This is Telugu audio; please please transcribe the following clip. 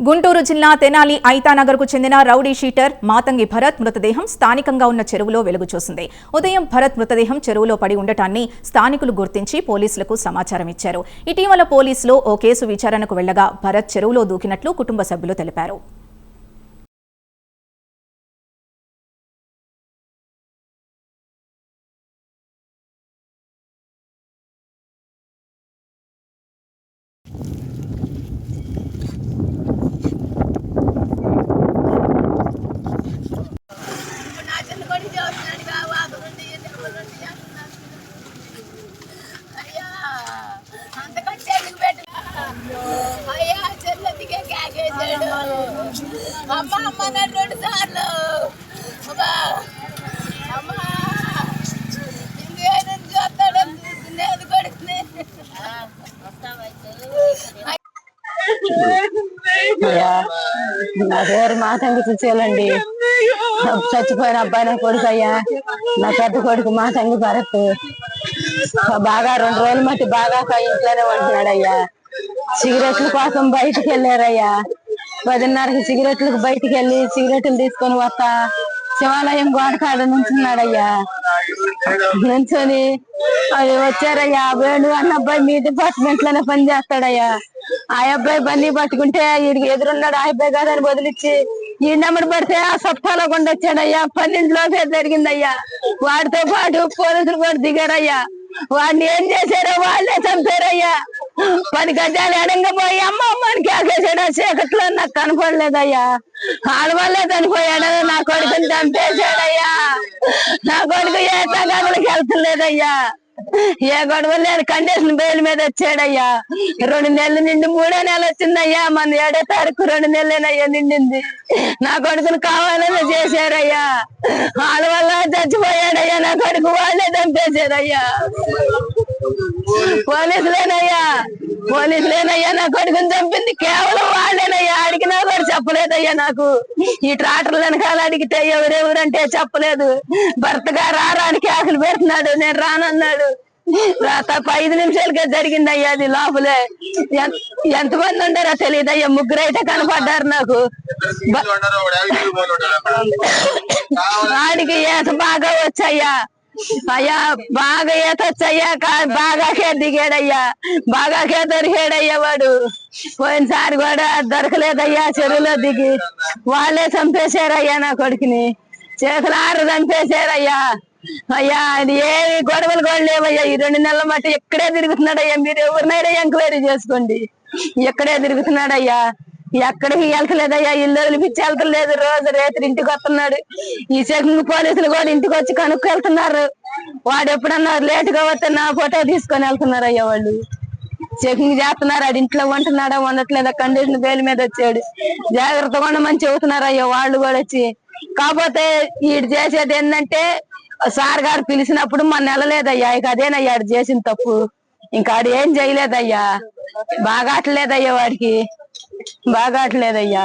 గుంటూరు జిల్లా తెనాలి ఐతానగర్కు చెందిన రౌడీ షీటర్ మాతంగి భరత్ మృతదేహం స్థానికంగా ఉన్న చెరువులో వెలుగు చూసింది ఉదయం భరత్ మృతదేహం చెరువులో పడి ఉండటాన్ని స్థానికులు గుర్తించి పోలీసులకు సమాచారం ఇచ్చారు. ఇటీవల పోలీసులు ఓ కేసు విచారణకు వెళ్ళగా భరత్ చెరువులో దూకినట్లు కుటుంబ సభ్యులు తెలిపారు నా చిన్న కొడుకు చదువుతున్నాడు కాదు నుండి నుండి అంటున్నాను అయ్యా అంతకంటే ఎందుకు పెట్టు అయ్యా చెల్లెదిగే కేకేసాడు అమ్మ అమ్మ నన్ను రెండు సార్లు. అమ్మా. అమ్మా. నా పేరు మాతంగి చూసేయాలండి చచ్చిపోయిన అబ్బాయి నా కొడుకు అయ్యా. నా పెద్ద కొడుకు మాతంగి భరత్. బాగా రెండు రోజులు మట్టి బాగా ఇంట్లోనే ఉంటున్నాడయ్యా. సిగరెట్ల కోసం బయటికి వెళ్ళారయ్యా. పదిన్నరకి సిగరెట్లకు బయటికి వెళ్ళి సిగరెట్లు తీసుకొని వస్తా శివాలయం గోడకాడ నుంచున్నాడయ్యా. నుంచొని అది వచ్చారయ్యా వేణు అన్న అబ్బాయి మీ డిపార్ట్మెంట్లోనే పనిచేస్తాడయ్యా ఆ అబ్బాయి బన్నీ పట్టుకుంటే వీడికి ఎదురున్నాడు ఆ అబ్బాయి కాదని వదిలిచ్చి ఈ నెంబర్ పడితే ఆ సప్తాలో కొండ వచ్చాడయ్యా పన్నెండులోపే జరిగిందయ్యా. వాడితో పాటు పోలీసులు కూడా దిగారయ్యా. వాడిని ఏం చేశారో వాళ్ళే చంపారయ్యా. పది గజాలు ఎడంగా పోయి అమ్మ అమ్మని కేకేసాడు ఆ చీకట్లో నాకు కనపడలేదయ్యా. ఆడవాళ్ళే చనిపోయాడు నా కొడుకుని చంపేశాడయ్యా. నా కొడుకు ఏ తగాదులకు వెళ్తలేదయ్యా. ఏ గొడవ లేదు కండిషన్ బెయిల్ మీద వచ్చాడయ్యా. రెండు నెలలు నిండి మూడో నెల వచ్చిందయ్యా. మన ఏడో తారీఖు రెండు నెలలేనయ్యా నిండింది. నా కొడుకుని కావాలని చేశారయ్యా వాళ్ళ వల్ల చచ్చిపోయాడయ్యా. నా కొడుకు వాళ్ళే చంపేశారయ్యా పోలీసులేనయ్యా పోలీసులేనయ్యా నా కొడుకుని చంపింది కేవలం వాళ్ళేనయ్యా అడిగినా కూడా చెప్పలేదయ్యా నాకు. ఈ ట్రాక్టర్ వెనకాల అడిగితే ఎవరెవరంటే చెప్పలేదు. భర్తగా రారానికి ఆకలి పెడుతున్నాడు నేను రానన్నాడు. తప్ప ఐదు నిమిషాలకే జరిగిందయ్యా అది లోపలే. ఎన్- ఎంతమంది ఉండారో తెలియదయ్యా ముగ్గురు అయితే కనపడ్డారు నాకు. వాడికి ఈత బాగా వచ్చాయ్యా. అయ్యా బాగా ఈత వచ్చాయ్యా కా- బాగాకే దిగాడయ్యా బాగాకే దొరికాడయ్యా వాడు. పోయినసారి కూడా దొరకలేదయ్యా చెరువులో దిగి. వాళ్ళే చంపేశారయ్యా నా కొడుకుని. చేతులు ఆరు చంపేశారయ్యా. అయ్యా అది ఏమి గొడవలు కూడా లేవయ్యా. ఈ రెండు నెలల మట్టి ఇక్కడే తిరుగుతున్నాడయ్యా. మీరు ఎవరినైనా ఎంక్వైరీ చేసుకోండి. ఇక్కడే తిరుగుతున్నాడయ్యా. ఎక్కడికి వెళ్తలేదయ్యా ఇల్లు వదిలిపించి వెళ్తలేదు రోజు రేత్రి ఇంటికి వస్తున్నాడు. ఈ సెకండ్ పోలీసులు కూడా ఇంటికి వచ్చి కనుక్కు వెళ్తున్నారు వాడు ఎప్పుడన్నా లేట్గా వస్తే నా ఫోటో తీసుకొని వెళ్తున్నారు అయ్యా వాళ్ళు. చెకింగ్ చేస్తున్నారు. ఆడి ఇంట్లో ఉంటున్నాడా? ఉండట్లేదా? కండిషన్ బెయిల్ మీద వచ్చాడు. జాగ్రత్తగా ఉండమని చెబుతున్నారు అయ్యా వాళ్ళు కూడా వచ్చి. కాకపోతే వీడు చేసేది ఏంటంటే సార్ గారు పిలిచినప్పుడు మన నెలలేదయ్యా. ఇక అదేనయ్యా ఆడు చేసిన తప్పు. ఇంకా ఆడు ఏం చేయలేదయ్యా. బాగా అట్లేదయ్యా వాడికి. బాగా అట్లేదయ్యా